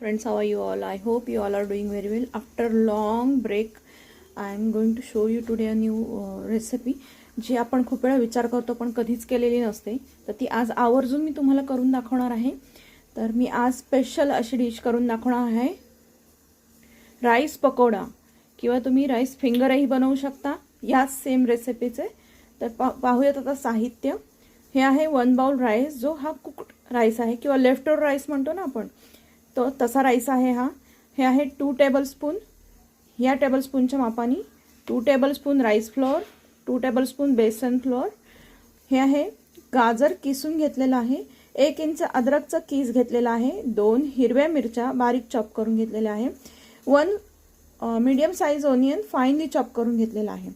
Friends, how are you all? I hope you all are doing very well. After long break, I am going to show you today a new uh, recipe जी आपण खूप वेळा विचार करतो पण कधीच केलेली नसते. तर ती आज आवर्जून मी तुम्हाला करून दाखवणार आहे. तर मी आज स्पेशल अशी डिश करून दाखवणार आहे. राईस पकोडा. किंवा तुम्ही राईस फिंगरही बनवू शकता. याच सेम रेसिपीचे तर पा पाहूयात आता साहित्य. हे आहे वन बाउल राईस जो हा कुक्ड राईस आहे किंवा लेफ्ट ओवर राईस म्हणतो ना आपण. तो तसा राईस आहे हा. हे आहे टू टेबलस्पून या टेबलस्पूनच्या मापाने two tablespoon rice flour two tablespoon besan flour हे आहे गाजर किसून घेतलेलं आहे. एक इंच अद्रकचं कीस घेतलेला आहे. दोन हिरव्या मिरच्या बारीक चॉप करून घेतलेल्या आहे. One medium size onion finely chop करून घेतलेला आहे.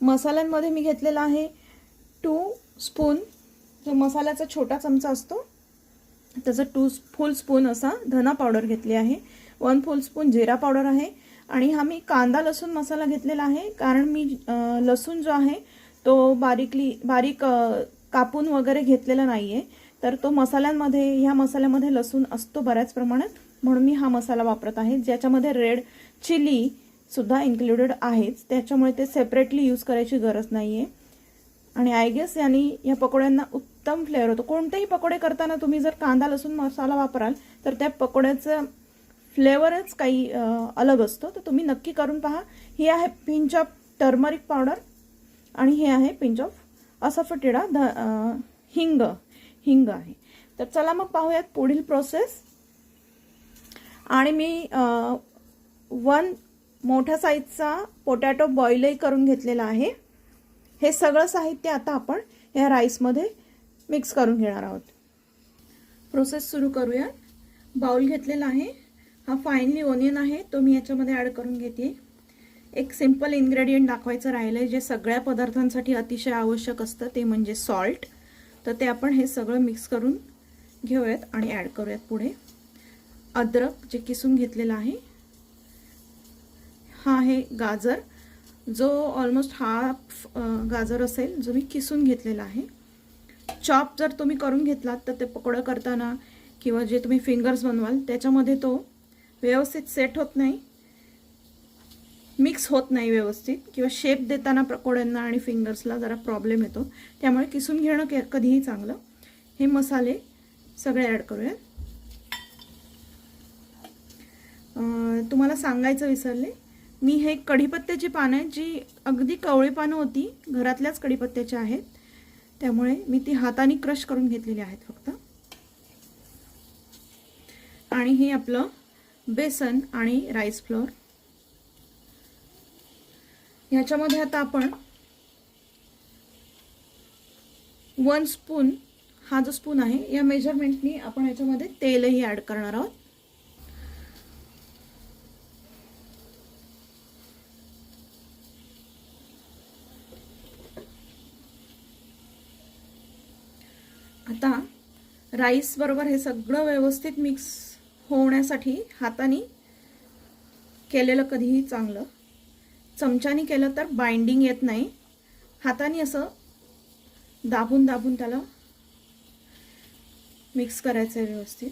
मसाल्यांमध्ये मी घेतलेला आहे टू स्पून जो मसाल्याचा छोटा चमचा असतो त्याचा टू फुल स्पून असा धना पावडर घेतली आहे. One full spoon jeera powder आहे. आणि हा मी कांदा लसूण मसाला घेतलेला आहे. कारण मी लसूण जो आहे तो बारीकली बारीक कापून वगैरे घेतलेला नाही आहे तर तो मसाल्यांमध्ये ह्या मसाल्यामध्ये लसूण असतो बऱ्याच प्रमाणात. म्हणून मी हा मसाला वापरत आहे. ज्याच्यामध्ये रेड चिली सुद्धा इन्क्लुडेड आहेच. त्याच्यामुळे ते सेपरेटली यूज करायची गरज नाही आहे आणि आय गेस यांनी या पकोड्यांना उत्तम फ्लेवर होतो. कोणतेही पकोडे करताना तुम्ही जर कांदा लसूण मसाला वापराल तर त्या पकोड्याचं फ्लेवरच काही अलग असतो. तर तुम्ही नक्की करून पहा. ही आहे पिंच ऑफ टर्मरिक पावडर आणि हे आहे पिंच ऑफ असफटिडा ध हिंग हिंग आहे. तर चला मग पाहूयात पुढील प्रोसेस आणि मी वन मोठ्या साईजचा पोटॅटो बॉईलही करून घेतलेला आहे. हे सगळं साहित्य आता आपण या राईसमध्ये मिक्स करून घेणार आहोत. प्रोसेस सुरू करूया बाउल घेतलेला आहे. हा फायनली ओनियन आहे. तो मी याच्यामध्ये ॲड करून घेते. एक सिंपल इन्ग्रेडियंट दाखवायचं राहिलं आहे जे सगळ्या पदार्थांसाठी अतिशय आवश्यक असतं ते म्हणजे सॉल्ट तर ते आपण हे सगळं मिक्स करून घेऊयात आणि ॲड करूयात पुढे. अद्रक जे किसून घेतलेलं आहे हा आहे गाजर. जो ऑलमोस्ट हाफ गाजर असेल जो मी किसून घेतलेला आहे. चॉप जर तुम्ही करून घेतलात तर ते पकोडं करताना किंवा जे तुम्ही फिंगर्स बनवाल त्याच्यामध्ये तो व्यवस्थित सेट होत नाही. मिक्स होत नाही व्यवस्थित किंवा शेप देताना पकोड्यांना आणि फिंगर्सला जरा प्रॉब्लेम येतो. त्यामुळे किसून घेणं के कधीही चांगलं. हे मसाले सगळे ॲड करूयात. तुम्हाला सांगायचं विसरले. मी हे कढीपत्त्याची पानं आहेत जी अगदी कवळी पानं होती घरातल्याच कढीपत्त्याच्या आहेत. त्यामुळे मी ती हाताने क्रश करून घेतलेली आहेत फक्त. आणि हे आपलं बेसन आणि राईस फ्लोअर ह्याच्यामध्ये आता आपण वन स्पून हा जो स्पून आहे या मेजरमेंटनी आपण याच्यामध्ये तेलही ॲड करणार आहोत. आता राईस बरोबर हे सगळं व्यवस्थित मिक्स होण्यासाठी हाताने केलेलं कधीही चांगलं. चमच्याने केलं तर बाइंडिंग येत नाही. हाताने असं दाबून दाबून त्याला मिक्स करायचं आहे व्यवस्थित.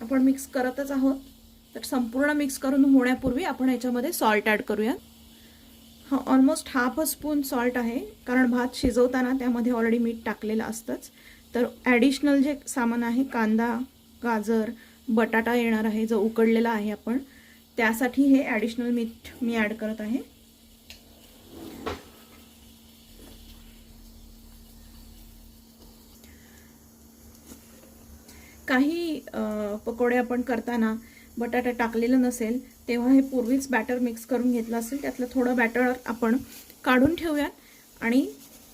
आपण मिक्स करतच आहोत. तर संपूर्ण मिक्स करून होण्यापूर्वी आपण याच्यामध्ये सॉल्ट ॲड करूया हा almost half a spoon salt आहे. कारण भात शिजवताना त्यामध्ये ऑलरेडी मीठ टाकलेलं असतंच. तर ॲडिशनल जे सामान आहे कांदा गाजर बटाटा येणार आहे जो उकडलेला आहे आपण त्यासाठी हे ॲडिशनल मीठ मी ॲड करत आहे. काही पकोडे आपण करताना बटाटा टाकलेलं नसेल तेव्हा हे पूर्वीच बॅटर मिक्स करून घेतलं असेल त्यातलं थोडं बॅटर आपण काढून ठेवूयात. आणि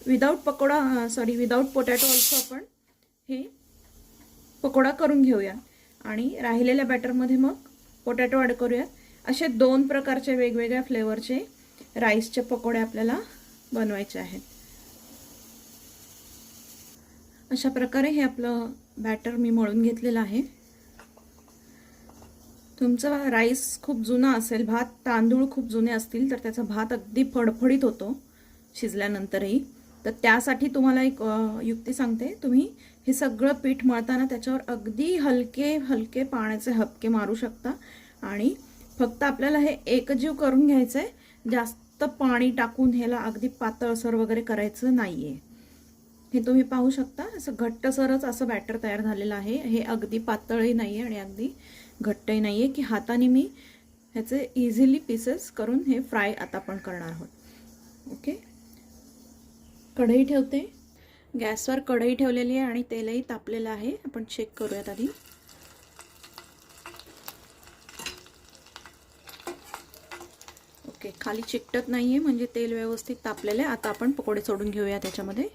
without pakoda sorry without potato also आपण हे पकोडा करून घेऊया आणि राहिलेल्या बॅटरमध्ये मग पोटॅटो ॲड करूयात. असे दोन प्रकारचे वेगवेगळ्या फ्लेवरचे राईसचे पकोडे आपल्याला बनवायचे आहेत. अशा प्रकारे हे आपलं बॅटर मी मळून घेतलेलं आहे. तुमचा राईस खूप जुना असेल भात तांदूळ खूप जुने असतील तर त्याचा भात अगदी फडफडीत होतो शिजल्यानंतरही. तर त्यासाठी तुम्हाला एक युक्ती सांगते. तुम्ही हे सगळं पीठ मळताना त्याच्यावर अगदी हलके हलके पाण्याचे हपके मारू शकता. आणि फक्त आपल्याला हे एकजीव करून घ्यायचं आहे जास्त पाणी टाकून ह्याला अगदी पातळसर वगैरे करायचं नाही आहे हे तुम्ही पाहू शकता. असं घट्टसरच असं बॅटर तयार झालेलं आहे. हे अगदी पातळही नाही आहे आणि अगदी घट्टही नाही आहे की हाताने मी ह्याचे इझिली पीसेस करून हे फ्राय आता आपण करणार आहोत. ओके कढई ठेवते. गॅसवर कढई ठेवलेली आहे आणि तेलही तापलेलं आहे. आपण चेक करूयात आधी. ओके खाली चिकटत नाही आहे म्हणजे तेल व्यवस्थित तापलेलं आहे. आता आपण पकोडे सोडून घेऊया त्याच्यामध्ये.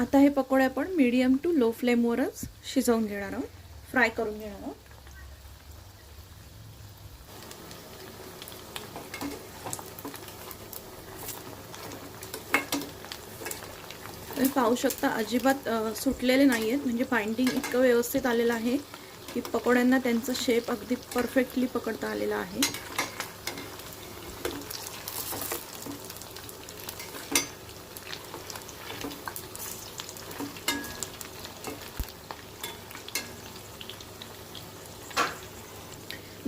आता हे पकोडे आपण मीडियम टू लो फ्लेमवरच शिजवून घेणार आहोत. फ्राय करून घेणार आहोत. तुम्ही पाहू शकता अजिबात सुटलेले नाही आहेत म्हणजे बाइंडिंग इतकं व्यवस्थित आलेलं आहे की पकोड्यांना त्यांचा शेप अगदी परफेक्टली पकडता आलेला आहे.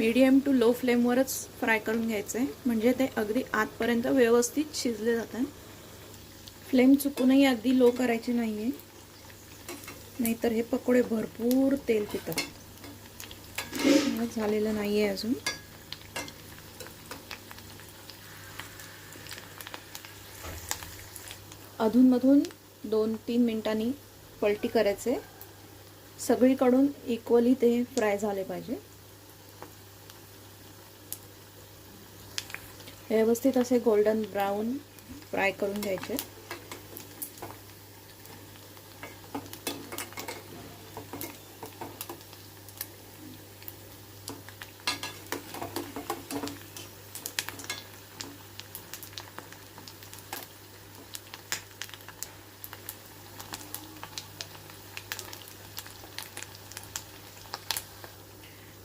मीडियम टू लो फ्लेमवरच फ्राय करून घ्यायचं. आहे म्हणजे ते अगदी आतपर्यंत व्यवस्थित शिजले जातात. फ्लेम चुकूनही अगदी लो करायची नाही आहे नाहीतर हे पकोडे भरपूर तेल पितात. झालेलं नाही आहे अजून. अधूनमधून दोन तीन मिनिटांनी पलटी करायचे. सगळीकडून इक्वली ते फ्राय झाले पाहिजे. व्यवस्थित असे गोल्डन ब्राऊन फ्राय करून घ्यायचे.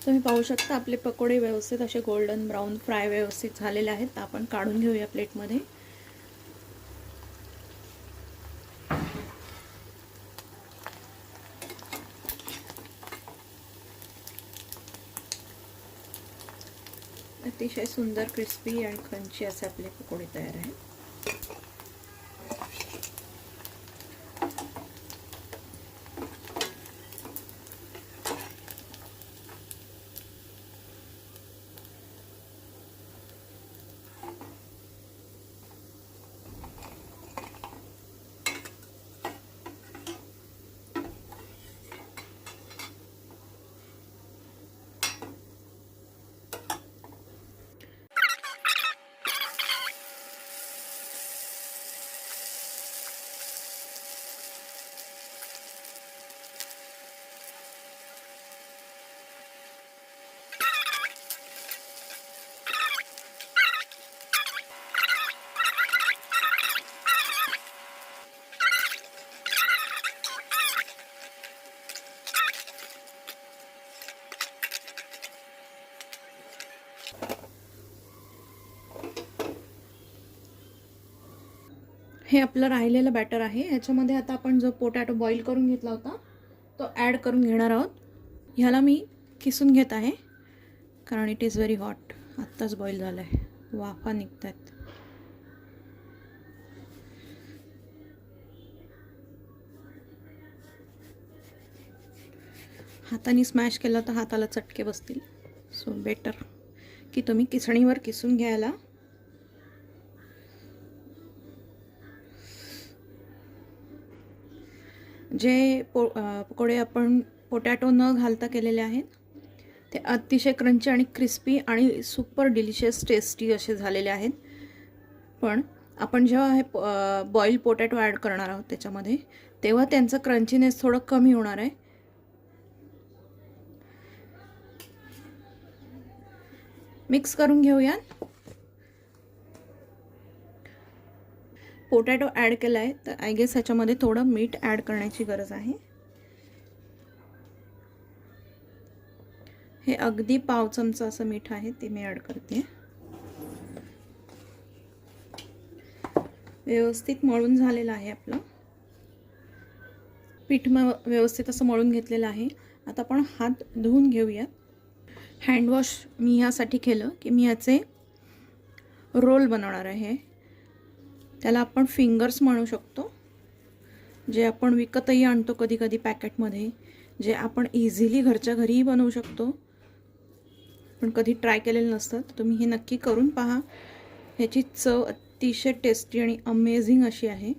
तुम्ही पाहू शकता आपले पकोडे व्यवस्थित असे गोल्डन ब्राऊन फ्राय व्यवस्थित झालेले आहेत. तर आपण काढून घेऊया प्लेटमध्ये. अतिशय सुंदर क्रिस्पी आणि क्रंची असे आपले पकोडे तयार आहेत. हे आपलं राहिलेलं बॅटर आहे. ह्याच्यामध्ये आता आपण जो पोटॅटो बॉईल करून घेतला होता तो ॲड करून घेणार आहोत. ह्याला मी किसून घेत आहे कारण इट इज व्हेरी हॉट आत्ताच बॉईल झालं आहे वाफा निघत आहेत हाताने स्मॅश केलं तर हाताला चटके बसतील. सो बेटर की तुम्ही किसणीवर किसून घ्यायला जे पो पकोडे आपण पोटॅटो न घालता केलेले आहेत ते अतिशय क्रंची आणि क्रिस्पी आणि सुपर डिलिशियस टेस्टी असे झालेले आहेत. पण आपण जेव्हा हे बॉईल पोटॅटो ॲड करणार आहोत त्याच्यामध्ये तेव्हा त्यांचं क्रंचीनेस थोडं कमी होणार आहे. मिक्स करून घेऊयात. पोटॅटो ॲड केला आहे तर आय गेस ह्याच्यामध्ये थोडं मीठ ॲड करण्याची गरज आहे. हे अगदी पाव चमचा असं मीठ आहे ते मी ॲड करते. व्यवस्थित मळून झालेलं आहे आपलं. पीठ म व्यवस्थित असं मळून घेतलेलं आहे. आता आपण हात धुवून घेऊयात. हँडवॉश मी ह्यासाठी केलं की मी ह्याचे रोल बनवणार आहे. त्याला आपण फिंगर्स म्हणू शकतो. जे आपण विकतही आणतो कधी कधी पॅकेटमध्ये जे आपण इझिली घरच्या घरीही बनवू शकतो. पण कधी ट्राय केलेलं नसतं तर तुम्ही हे नक्की करून पहा. ह्याची चव अतिशय टेस्टी आणि अमेझिंग अशी आहे.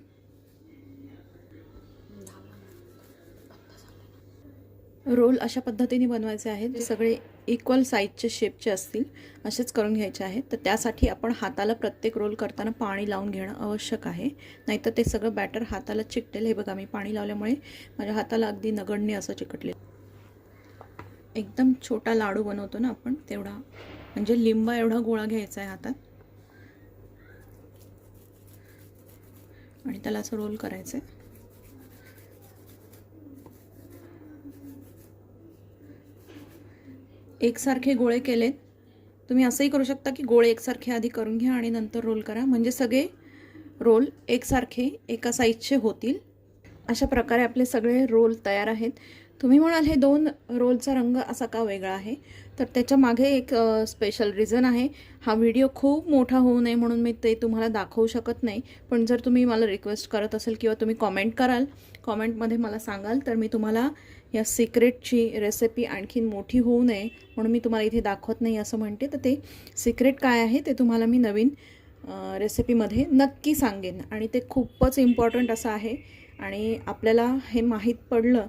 रोल अशा पद्धतीने बनवायचे आहेत जे सगळे इक्वल साईजचे शेपचे असतील असेच करून घ्यायचे आहेत. तर त्यासाठी आपण हाताला प्रत्येक रोल करताना पाणी लावून घेणं आवश्यक आहे. नाहीतर ते सगळं बॅटर हाताला चिकटेल. हे बघा मी पाणी लावल्यामुळे माझ्या हाताला अगदी नगण्य असं चिकटले. एकदम छोटा लाडू बनवतो ना आपण तेवढा म्हणजे लिंबा एवढा गोळा घ्यायचा आहे हातात. आणि त्याला असं रोल करायचं आहे एकसारखे गोळे केलेत तुम्ही असंही करू शकता की गोळे एकसारखे आधी करून घ्या आणि नंतर रोल करा. म्हणजे सगळे रोल एकसारखे एका साईजचे होतील. अशा प्रकारे आपले सगळे रोल तयार आहेत. तुम्ही म्हणाल हे दोन रोलचा रंग असा का वेगळा आहे? तर त्याच्यामागे एक स्पेशल रिझन आहे. हा व्हिडिओ खूप मोठा होऊ नये म्हणून मी ते तुम्हाला दाखवू शकत नाही. पण जर तुम्ही मला रिक्वेस्ट करत असेल किंवा तुम्ही कॉमेंट कराल कॉमेंटमध्ये मला सांगाल तर मी तुम्हाला या सिक्रेटची रेसिपी आणखीन मोठी होऊ नये म्हणून मी तुम्हाला इथे दाखवत नाही असं म्हणते. तर ते सिक्रेट काय आहे ते तुम्हाला मी नवीन रेसिपीमध्ये नक्की सांगेन. आणि ते खूपच इम्पॉर्टंट असं आहे. आणि आपल्याला हे माहीत पडलं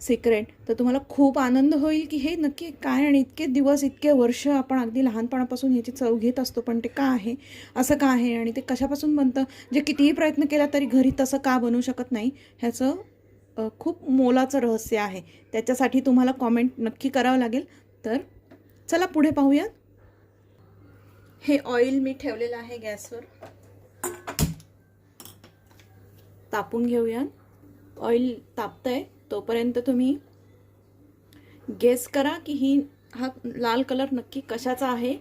सिक्रेट तर तुम्हाला खूप आनंद होईल की हे नक्की काय आणि इतके दिवस इतके वर्ष आपण अगदी लहानपणापासून ह्याची चव घेत असतो पण ते का आहे असं का आहे आणि ते कशापासून बनतं जे कितीही प्रयत्न केला तरी घरी तसं का बनवू शकत नाही ह्याचं खूप मोलाचं रहस्य आहे. त्याच्यासाठी तुम्हाला कॉमेंट नक्की करावं लागेल. तर चला पुढे पाहूयात. हे ऑइल मी ठेवलेलं आहे गॅसवर. तापून घेऊया ऑइल तापतंय. तोपर्यंत तुम्ही गेस करा की ही हा लाल कलर नक्की कशाचा आहे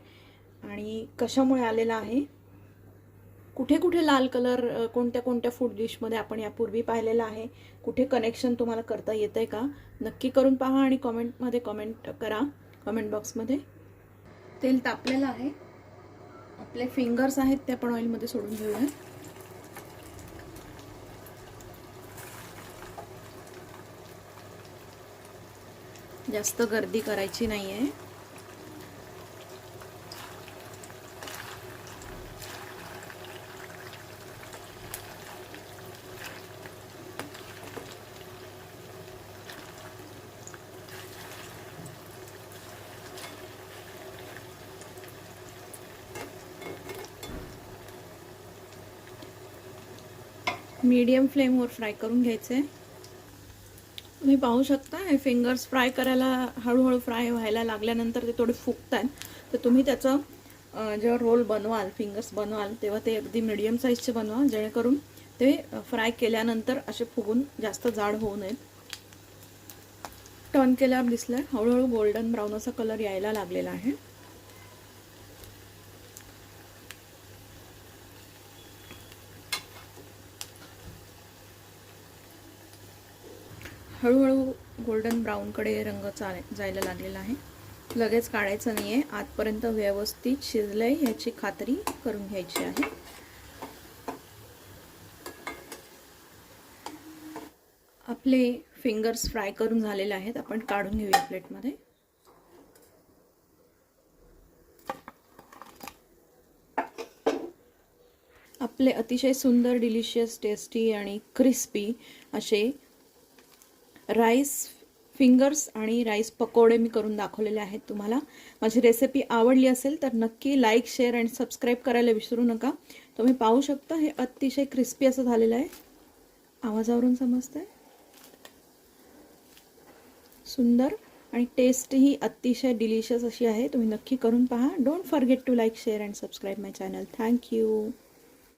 आणि कशामुळे आलेला आहे. कुठे कुठे लाल कलर कोणत्या कोणत्या फूड डिशमध्ये आपण यापूर्वी पाहिलेला आहे? कुठे कनेक्शन तुम्हाला करता येतं आहे का? नक्की करून पहा आणि कॉमेंटमध्ये कॉमेंट करा. कमेंट बॉक्समध्ये तेल तापलेलं आहे. आपले फिंगर्स आहेत ते आपण ऑइलमध्ये सोडून घेऊया. जास्त गर्दी करायची नाही आहे मीडियम फ्लेमवर फ्राय करून घ्यायचे. आहे तुम्ही पाहू शकता हे फिंगर्स फ्राय करायला हळूहळू फ्राय व्हायला लागल्यानंतर ते थोडे फुगतात तर तुम्ही त्याचं जेव्हा रोल बनवाल फिंगर्स बनवाल तेव्हा ते अगदी मिडियम साईजचे बनवा जेणेकरून ते फ्राय केल्यानंतर असे फुगून जास्त जाड होऊ नयेत. टर्न केल्यावर दिसलं हळूहळू गोल्डन ब्राऊन असा कलर यायला लागलेला आहे. हळूहळू गोल्डन ब्राऊनकडे रंग चाल जायला लागलेला आहे. लगेच काढायचं नाही आहे आतपर्यंत व्यवस्थित शिजलं आहे ह्याची खात्री करून घ्यायची आहे. आपले फिंगर्स फ्राय करून झालेले आहेत. आपण काढून घेऊया प्लेटमध्ये. आपले अतिशय सुंदर डिलिशियस टेस्टी आणि क्रिस्पी असे राईस फिंगर्स आणि राईस पकोडे मी करून दाखवलेले आहेत तुम्हाला. माझी रेसिपी आवडली असेल तर नक्की लाईक शेअर आणि सबस्क्राईब करायला विसरू नका. तुम्ही पाहू शकता हे अतिशय क्रिस्पी असं झालेलं आहे. आवाजावरून समजतंय? सुंदर आणि टेस्ट ही अतिशय डिलिशियस अशी आहे. तुम्ही नक्की करून पहा. Don't forget to like share and subscribe my channel thank you